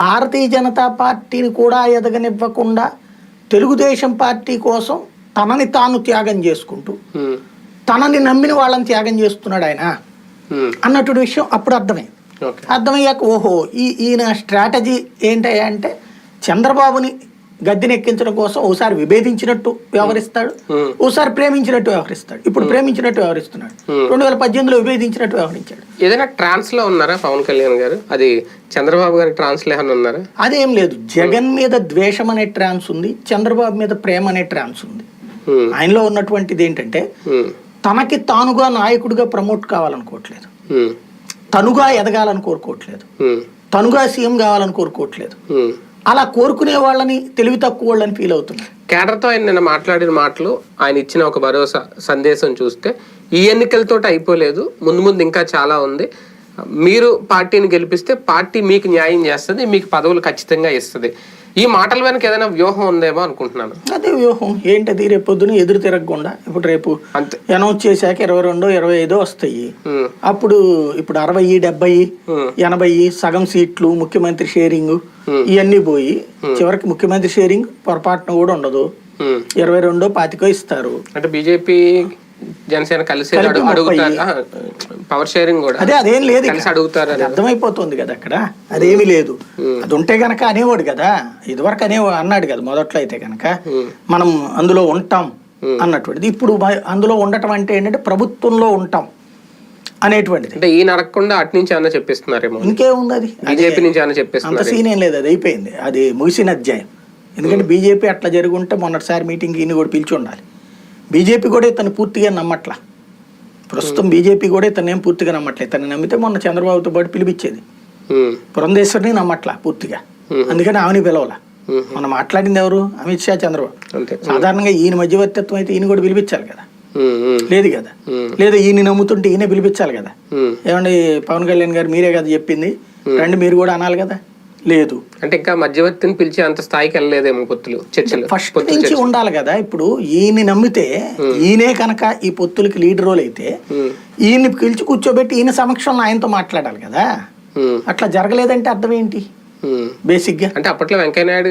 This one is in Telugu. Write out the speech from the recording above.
భారతీయ జనతా పార్టీని కూడా ఎదగనివ్వకుండా తెలుగుదేశం పార్టీ కోసం తనని తాను త్యాగం చేసుకుంటూ తనని నమ్మిన వాళ్ళని త్యాగం చేస్తున్నాడు ఆయన. అన్నటువంటి విషయం అప్పుడు అర్థమైంది. అర్థమయ్యాక ఓహో ఈ ఈయన స్ట్రాటజీ ఏంటయ్యా అంటే చంద్రబాబుని గద్దెనెక్కించడం కోసం ఒకసారి విభేదించినట్టు వ్యవహరిస్తాడు. ఒకసారి ప్రేమించినట్టు వ్యవహరిస్తాడు. ఇప్పుడు ప్రేమించినట్టు వ్యవహరిస్తున్నాడు. రెండు వేల పద్దెనిమిదిలో విభేదించినట్టు వ్యవహరించాడు. ఏదైనా ట్రాన్స్లో ఉన్నారా పవన్ కళ్యాణ్ గారు? అది చంద్రబాబు గారి ట్రాన్స్లో ఏమైనా ఉన్నారా? అదేం లేదు. జగన్ మీద ద్వేషం అనే ట్రాన్స్ ఉంది చంద్రబాబు మీద ప్రేమ అనే ట్రాన్స్ ఉంది. ఆయనలో ఉన్నటువంటిది ఏంటంటే తనకి తానుగా నాయకుడిగా ప్రమోట్ కావాలనుకోవట్లేదు తనుగా ఎదగాలని కోరుకోవట్లేదు తనుగా సీఎం కావాలని కోరుకోవట్లేదు. అలా కోరుకునే వాళ్ళని తెలివి తక్కువ వాళ్ళని ఫీల్ అవుతున్నారు కేడర్తో ఆయన నిన్న మాట్లాడిన మాటలు ఆయన ఇచ్చిన ఒక భరోసా సందేశం చూస్తే ఈ ఎన్నికలతో అయిపోలేదు ముందు ముందు ఇంకా చాలా ఉంది. మీరు పార్టీని గెలిపిస్తే పార్టీ మీకు న్యాయం చేస్తుంది మీకు పదవులు ఖచ్చితంగా ఇస్తుంది. ఈ మాటల వెనక ఏదైనా వ్యూహం ఉందేమో అనుకుంటున్నాను. అదే వ్యూహం. ఏంటది? రేపు పొద్దున ఎదురు తిరగకుండా ఇప్పుడు రేపు అనౌన్స్ చేశాక ఇరవై రెండో ఇరవై ఐదో వస్తాయి. అప్పుడు ఇప్పుడు అరవై డెబ్బై ఎనభై సగం సీట్లు ముఖ్యమంత్రి షేరింగ్ ఇవన్నీ పోయి చివరికి ముఖ్యమంత్రి షేరింగ్ పొరపాటున కూడా ఉండదు. ఇరవై రెండో పాతికో ఇస్తారు. అంటే బీజేపీ జనసేన కలిసి పవర్ షేరింగ్ కూడా అదే అదేం లేదు. కలిసి అడుగుతారు అర్థమైపోతుంది కదా అక్కడ. అదేమీ లేదు. అది ఉంటే గనక అనేవాడు కదా. ఇదివరకు అనే అన్నాడు కదా మొదట్లో అయితే గనక. మనం అందులో ఉంటాం అన్నటువంటిది. ఇప్పుడు అందులో ఉండటం అంటే ఏంటంటే ప్రభుత్వంలో ఉంటాం. అనేటువంటిది. అంటే ఈ నడకుండా అటు నుంచి ఏమైనా చెప్పిస్తున్నారేమో ఇంకేముంది బీజేపీ నుంచి అంత చెప్పిస్తున్నారు సీన్ ఏం లేదు అది అయిపోయింది. అది ముగిసిన అధ్యాయం. ఎందుకంటే బీజేపీ అట్లా జరుగుంటే మొన్నటిసారి మీటింగ్ ఈయన కూడా పిలిచి ఉండాలి. బీజేపీ కూడా ఇతను పూర్తిగా నమ్మట్లా. ప్రస్తుతం బీజేపీ కూడా ఇతను ఏం పూర్తిగా నమ్మట్లేదు ఇతను నమ్మితే మొన్న చంద్రబాబుతో పాటు పిలిపించేది. పురంధేశ్వరిని నమ్మట్లా పూర్తిగా. అందుకని ఆమెని పిలవాల. మనం మాట్లాడింది ఎవరు? అమిత్ షా చంద్రబాబు. అంతే. సాధారణంగా ఈయన మధ్యవర్తిత్వం అయితే ఈయన కూడా పిలిపించాలి కదా. లేదు కదా. లేదా ఈయన నమ్ముతుంటే ఈయన పిలిపించాలి కదా. ఏమండి పవన్ కళ్యాణ్ గారు మీరే కదా చెప్పింది. రండి మీరు కూడా అనాలి కదా. లేదు. అంటే ఇంకా మధ్యవర్తిని పిలిచి అంత స్థాయికి వెళ్ళలేదేమో పొత్తులు చర్చలు ఫస్ట్ నుంచి. ఉండాలి కదా. ఇప్పుడు ఈయన్ని నమ్మితే ఈయనే కనుక ఈ పొత్తులకి లీడ్ రోల్ అయితే ఈయన్ని పిలిచి కూర్చోబెట్టి ఈయన సమక్షంలో ఆయనతో మాట్లాడాలి కదా. అట్లా జరగలేదంటే అర్థం ఏంటి. బేసిక్గా అంటే అప్పట్లో వెంకయ్య నాయుడు